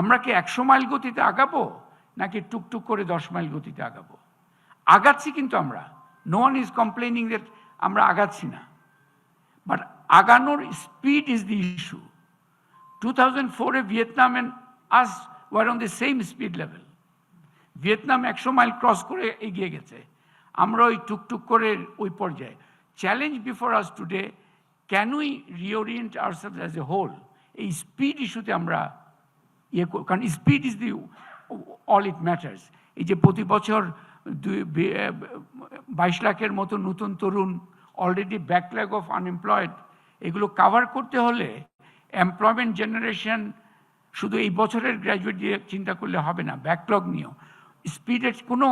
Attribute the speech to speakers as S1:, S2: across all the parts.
S1: আমরা কি একশো মাইল গতিতে আগাবো, নাকি টুকটুক করে দশ মাইল গতিতে আগাবো? আগাচ্ছি কিন্তু আমরা। No one is complaining that আমরা আগাচ্ছি না। বাট আগানোর speed is the issue two thousand ফোরে Vietnam and us were on the same speed level Vietnam একশো মাইল ক্রস করে এগিয়ে গেছে। আমরা ওই টুকটুক করে ওই পর্যায়ে। Challenge before us today can we reorient ourselves as a whole এই স্পিড ইস্যুতে আমরা ইয়ে কর- কারণ speed is the all it matters এই যে প্রতি বছর দুই বাইশ লাখের মতো নতুন তরুণ অলরেডি ব্যাকল্যাগ অফ আনএমপ্লয়েড এগুলো কাভার করতে হলে এমপ্লয়মেন্ট জেনারেশন শুধু এই বছরের গ্র্যাজুয়েট দিয়ে চিন্তা করলে হবে না ব্যাকলগ নিয়েও। স্পিডের কোনো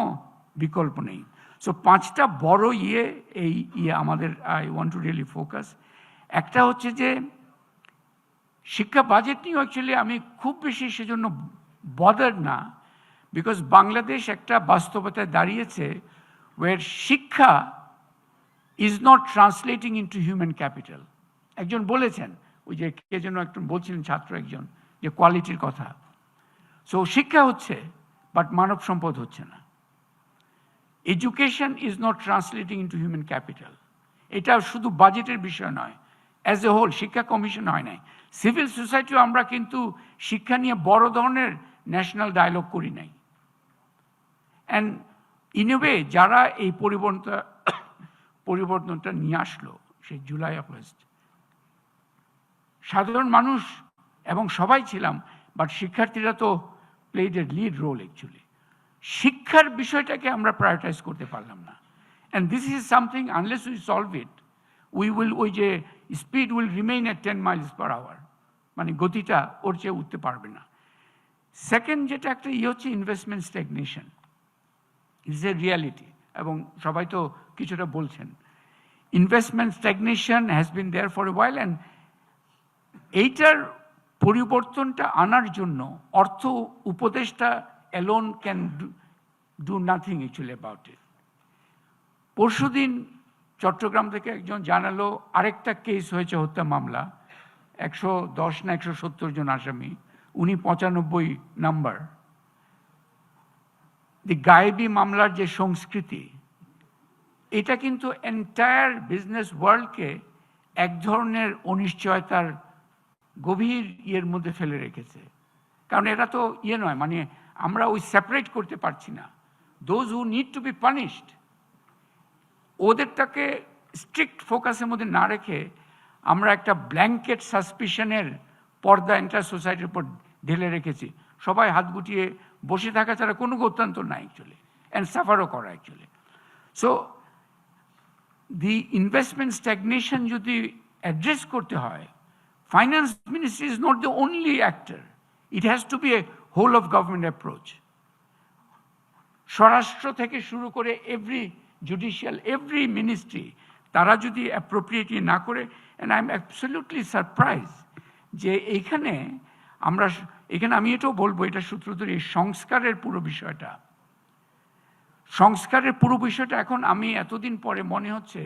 S1: বিকল্প নেই। সো পাঁচটা বড় ইয়ে এই ইয়ে আমাদের I want to really focus একটা হচ্ছে যে শিক্ষা বাজেট নিয়েও অ্যাকচুয়ালি আমি খুব বেশি সেজন্য বদার না বিকজ বাংলাদেশ একটা বাস্তবতায় দাঁড়িয়েছে ওয়ের শিক্ষা is not translating into human capital একজন বলেছেন, ওই যে কে যেন একজন বলছিলেন, ছাত্র একজন, যে কোয়ালিটির কথা। সো শিক্ষা হচ্ছে বাট মানব সম্পদ হচ্ছে না। Education is not translating into human capital এটা শুধু বাজেটের বিষয় নয় অ্যাজ এ হোল শিক্ষা কমিশন হয় নাই। সিভিল সোসাইটিও আমরা কিন্তু শিক্ষা নিয়ে বড় ধরনের ন্যাশনাল ডায়লগ করি নাই। অ্যান্ড ইনওয়ে যারা এই পরিবর্তনটা পরিবর্তনটা নিয়ে আসলো, সেই জুলাই আগস্ট সাধারণ মানুষ এবং সবাই ছিলাম বাট শিক্ষার্থীরা তো played a lead role actually শিক্ষার বিষয়টাকে আমরা প্রায়োরিটাইজ করতে পারলাম না। And this is something unless we solve it we will ওই যে speed will remain at ten miles per hour মানে গতিটা ওর চেয়ে উঠতে পারবে না। সেকেন্ড যেটা একটা ইয়ে হচ্ছে investment stagnation is a reality এবং সবাই তো কিছুটা বলছেন। Investment stagnation has been there for a while and এইটার পরিবর্তনটা আনার জন্য অর্থ উপদেষ্টা alone can do nothing actually about it পরশুদিন চট্টগ্রাম থেকে একজন জানালো, আরেকটা কেস হয়েছে হত্যা মামলা। একশো দশ না একশো সত্তর জন আসামি, উনি পঁচানব্বই নাম্বার। দি গায়েবী মামলার যে সংস্কৃতি, এটা কিন্তু এন্টায়ার বিজনেস ওয়ার্ল্ডকে এক ধরনের অনিশ্চয়তার গভীর ইয়ের মধ্যে ফেলে রেখেছে। কারণ এটা তো ইয়ে নয় মানে আমরা ওই সেপারেট করতে পারছি না। Those who need to be punished ওদেরটাকে strict ফোকাসের মধ্যে না রেখে আমরা একটা ব্ল্যাঙ্কেট সাসপিশনের পর্দা এন্টার সোসাইটির উপর ঢেলে রেখেছি। সবাই হাত গুটিয়ে বসে থাকা ছাড়া কোনো গত্যান্তর নাই অ্যাকচুয়ালি অ্যান্ড সাফারও করা actually so the investment stagnation যদি অ্যাড্রেস করতে হয় finance ministry is not the only actor it has to be a whole of government approach স্বরাষ্ট্র থেকে শুরু করে এভরি জুডিশিয়াল এভরি মিনিস্ট্রি তারা যদি অ্যাপ্রোপ্রিয়েটলি না করে and I am absolutely surprise যে এইখানে আমরা এখানে আমি এটাও বলব, এটা সূত্র ধরে সংস্কারের পুরো বিষয়টা। সংস্কারের পুরো বিষয়টা এখন আমি এতদিন পরে মনে হচ্ছে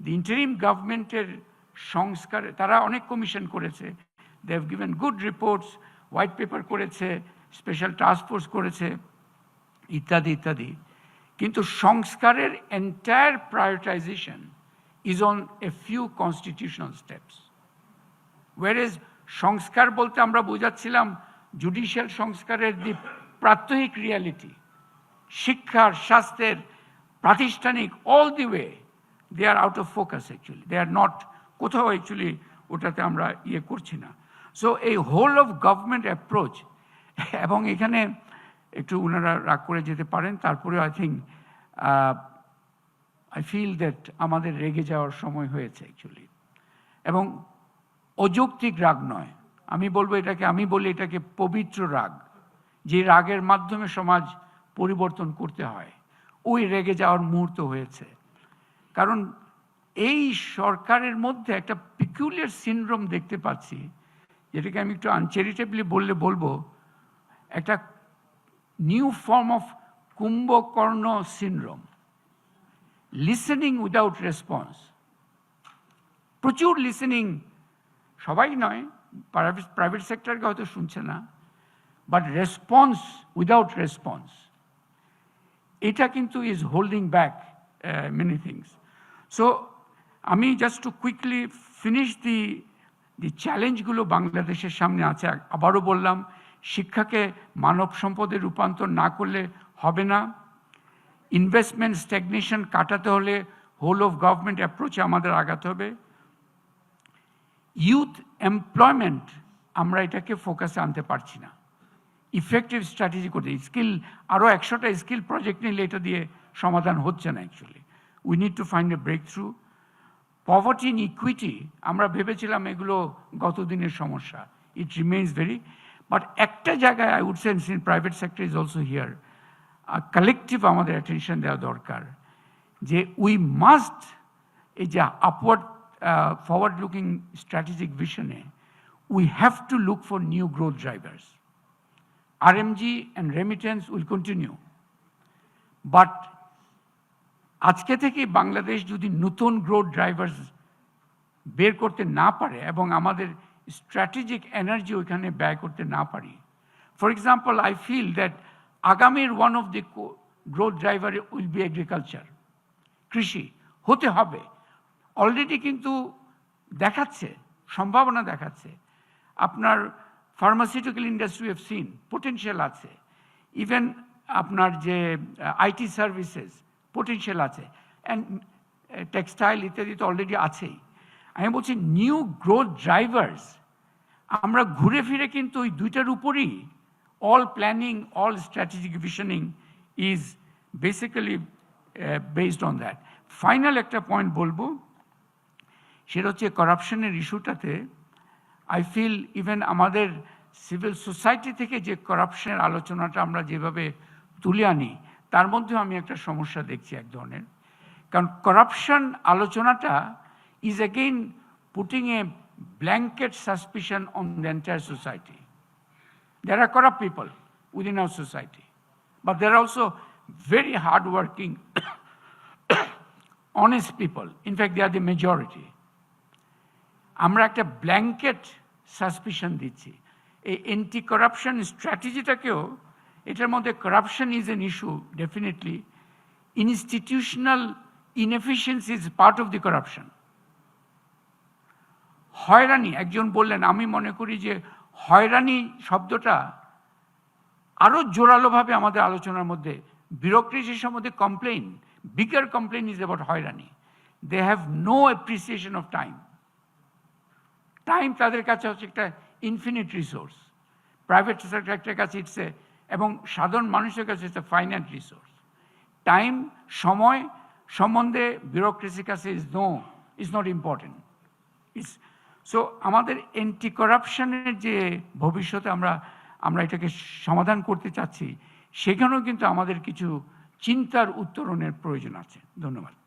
S1: দি ইন্টারিম গভর্নমেন্টের সংস্কার, তারা অনেক কমিশন করেছে। They have given good reports white paper করেছে স্পেশাল টাস্ক ফোর্স করেছে, ইত্যাদি ইত্যাদি। কিন্তু সংস্কারের entire prioritization is on a few constitutional steps whereas সংস্কার বলতে আমরা বোঝাচ্ছিলাম জুডিশিয়াল সংস্কারের দি প্রাত্যহিক রিয়ালিটি শিক্ষার, স্বাস্থ্যের, প্রাতিষ্ঠানিক all the way they are out of focus actually they are not কোথাও অ্যাকচুয়ালি ওটাতে আমরা ইয়ে করছি না। সো এই হোল অফ গভর্নমেন্ট অ্যাপ্রোচ এবং এখানে একটু ওনারা রাগ করে যেতে পারেন তারপরে I think I feel that আমাদের রেগে যাওয়ার সময় হয়েছে অ্যাকচুয়ালি এবং অযৌক্তিক রাগ নয়। আমি বলব এটাকে, আমি বলি এটাকে পবিত্র রাগ, যে রাগের মাধ্যমে সমাজ পরিবর্তন করতে হয়। ওই রেগে যাওয়ার মুহূর্ত হয়েছে। কারণ এই সরকারের মধ্যে একটা পিকুলিয়ার সিনড্রোম দেখতে পাচ্ছি, যেটাকে আমি একটু আনচ্যারিটেবলি বললে বলব, একটা new form of Kumbhakarna syndrome listening without response প্রচুর লিসেনিং সবাই নয় প্রাইভেট প্রাইভেট সেক্টরকে হয়তো শুনছে না বাট রেসপন্স উইদাউট রেসপন্স এটা কিন্তু is holding back many things so আমি just to quickly finish the the চ্যালেঞ্জগুলো বাংলাদেশের সামনে আছে, আবারও বললাম, শিক্ষাকে মানব সম্পদে রূপান্তর না করলে হবে না। ইনভেস্টমেন্ট স্ট্যাগনেশন কাটাতে হলে হোল অফ গভর্নমেন্ট অ্যাপ্রোচে আমাদের আগাতে হবে। ইউথ এমপ্লয়মেন্ট আমরা এটাকে ফোকাসে আনতে পারছি না। ইফেক্টিভ স্ট্র্যাটেজি করতে স্কিল আরও একশোটা স্কিল প্রজেক্ট নিলে এটা দিয়ে সমাধান হচ্ছে না actually we need to find a breakthrough poverty inequity আমরা ভেবেছিলাম এগুলো গত দিনের সমস্যা। ইট রিমেইনস ভেরি বাট একটা জায়গায় I would sense in private sector is also here collective আমাদের অ্যাটেনশন দেওয়া দরকার যে উই মাস্ট এই যে upward forward looking strategic ভিশনে we have to look for new growth drivers RMG and remittance will continue. But আজকে থেকে বাংলাদেশ যদি নতুন গ্রোথ ড্রাইভার্স বের করতে না পারে এবং আমাদের স্ট্র্যাটেজিক এনার্জি ওইখানে ব্যয় করতে না পারি for example I feel that আগামীর one of the growth driver will be agriculture কৃষি হতে হবে। অলরেডি কিন্তু দেখাচ্ছে, সম্ভাবনা দেখাচ্ছে। আপনার pharmaceutical industry of seen potential আছে। ইভেন আপনার যে আইটি সার্ভিসেস পোটেনশিয়াল আছে। অ্যান্ড টেক্সটাইল ইত্যাদি তো অলরেডি আছেই। আমি বলছি নিউ গ্রোথ ড্রাইভার্স আমরা ঘুরে ফিরে কিন্তু ওই দুইটার উপরই all planning all strategic visioning is basically based on that final একটা পয়েন্ট বলব, সেটা হচ্ছে করাপশনের ইস্যুটাতে আই ফিল ইভেন আমাদের সিভিল সোসাইটি থেকে যে করাপশনের আলোচনাটা আমরা যেভাবে তুলে আনি, তার মধ্যেও আমি একটা সমস্যা দেখছি এক ধরনের। কারণ করাপশন আলোচনাটা is again putting a blanket suspicion on the entire society there are corrupt people within our society. But there are also very hardworking, honest people. In fact, they are the majority. আমরা একটা blanket suspicion দিচ্ছি এই anti corruption স্ট্র্যাটেজিটাকেও এটার মধ্যে corruption is an issue definitely institutional inefficiency is part of the corruption হয়রানি একজন বললেন আমি মনে করি যে হয়রানি শব্দটা আরও জোরালোভাবে আমাদের আলোচনার মধ্যে বিউরোক্রেসির সম্বন্ধে complain bigger complain is about হয়রানি। They have no appreciation of time time তাদের কাছে হচ্ছে একটা ইনফিনিট রিসোর্স প্রাইভেট সেক্টরের কাছে ইটসে এবং সাধারণ মানুষের কাছে ইটস ফাইনাইট রিসোর্স টাইম সময় সম্বন্ধে বিউরোক্রেসির কাছে is no is not important is so আমাদের এন্টি করাপশনের যে ভবিষ্যতে আমরা আমরা এটাকে সমাধান করতে চাচ্ছি, সেখানেও কিন্তু আমাদের কিছু চিন্তার উত্তরণের প্রয়োজন আছে। ধন্যবাদ।